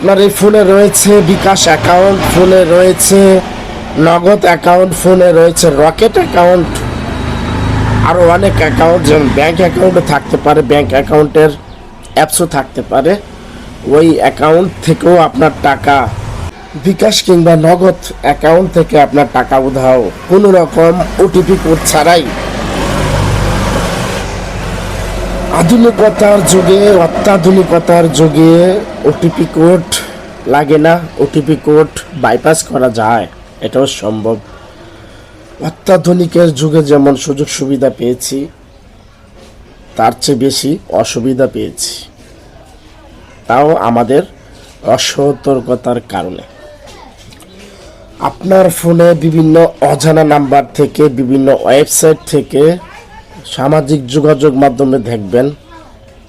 আপনার এই ফোনে রয়েছে বিকাশ অ্যাকাউন্ট, ফোনে রয়েছে নগদ অ্যাকাউন্ট, ফোনে রয়েছে রকেট অ্যাকাউন্ট আরও অনেক অ্যাকাউন্ট, যেমন ব্যাঙ্ক অ্যাকাউন্টও থাকতে পারে ব্যাঙ্ক অ্যাকাউন্টের অ্যাপসও থাকতে পারে। ওই অ্যাকাউন্ট থেকেও আপনার টাকা, বিকাশ কিংবা নগদ অ্যাকাউন্ট থেকে আপনার টাকা উধাও। কোনো রকম ওটিপি কোড ছাড়াই আধুনিকতার যুগে, অত্যাধুনিকতার যুগে ওটিপি কোড লাগে না। ওটিপি কোড বাইপাস করা যায়। এটাও সম্ভব। অত্যাধুনিকের যুগে যেমন সুযোগ সুবিধা পেয়েছি, তার চেয়ে বেশি অসুবিধা পেয়েছি। তাও আমাদের অসতর্কতার কারণে। আপনার ফোনে বিভিন্ন অজানা নাম্বার থেকে, বিভিন্ন ওয়েবসাইট থেকে সামাজিক যোগাযোগ মাধ্যমে দেখবেন।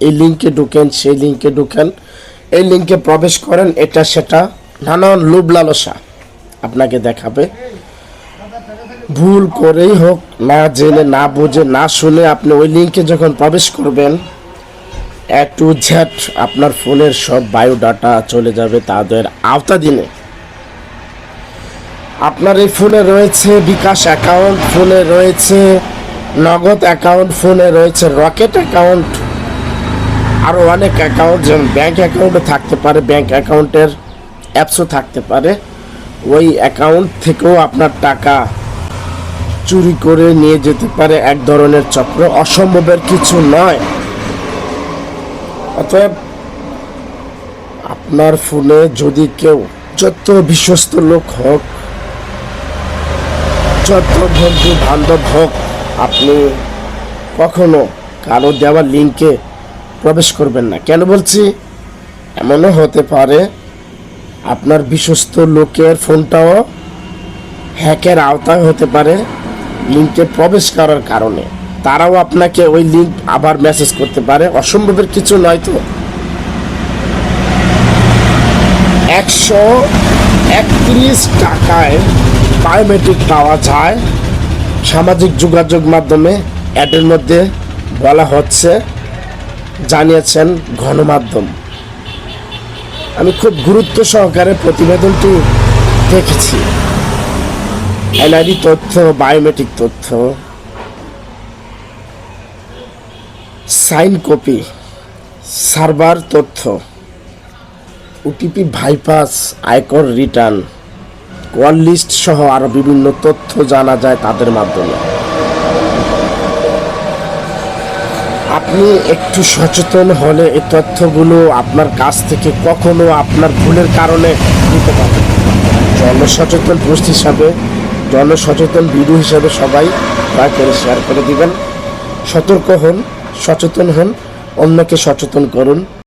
এই লিঙ্কে ঢুকেন, সেই লিঙ্কে ঢুকেন। এই লিঙ্কে প্রবেশ করেন, এটা সেটা নানান লোভ লালসা আপনাকে দেখাবে। ভুল করেই হোক, না জেনে, না বুঝে, না শুনে আপনি ওই লিঙ্কে যখন প্রবেশ করবেন, এ টু ঝ্যাট আপনার ফোনের সব বায়োডাটা চলে যাবে তাদের আওতাধীনে। আপনার এই ফোনে রয়েছে বিকাশ অ্যাকাউন্ট, ফোনে রয়েছে নগদ অ্যাকাউন্ট ফোনে রয়েছে রকেট অ্যাকাউন্ট আরও অনেক অ্যাকাউন্ট যেমন ব্যাঙ্ক অ্যাকাউন্টে থাকতে পারে ব্যাঙ্ক অ্যাকাউন্টের অ্যাপসও থাকতে পারে। ওই অ্যাকাউন্ট থেকেও আপনার টাকা চুরি করে নিয়ে যেতে পারে এক ধরনের চক্র। অসম্ভবের কিছু নয়। অতএব আপনার ফোনে যদি কেউ যত বিশ্বস্ত লোক হোক, যত বন্ধু বান্ধব হোক আপনি কখনো কারও দেওয়া লিঙ্কে প্রবেশ করবেন না। কেন বলছি? এমনও হতে পারে আপনার বিশ্বস্ত লোকের ফোনটাও হ্যাকের আওতায় হতে পারে লিঙ্কে প্রবেশ করার কারণে। তারাও আপনাকে ওই লিঙ্ক আবার মেসেজ করতে পারে। অসম্ভবের কিছু নয় তো। একশো একত্রিশ টাকায় বায়োমেট্রিক পাওয়া যায়। সামাজিক যোগাযোগ মাধ্যমে অ্যাডের মধ্যে বলা হচ্ছে, জানিয়েছেন গণমাধ্যম। আমি খুব গুরুত্ব সহকারে প্রতিবেদনটি দেখেছি। এনআইডি তথ্য, বায়োমেট্রিক তথ্য, সাইন কপি, সার্ভার তথ্য, ওটিপি ভাইপাস, আয়কর রিটার্ন। কল লিস্ট সহ আরও বিভিন্ন তথ্য জানা যায় তাদের মাধ্যমে। আপনি একটু সচেতন হলে এই তথ্যগুলো আপনার কাছ থেকে কখনো আপনার ভুলের কারণে নিতে পারে জনসচেতন পোস্ট হিসাবে, জনসচেতন ভিডিও হিসাবে সবাই দয়া করে শেয়ার করে দিবেন। সতর্ক হন, সচেতন হন, অন্যকে সচেতন করুন।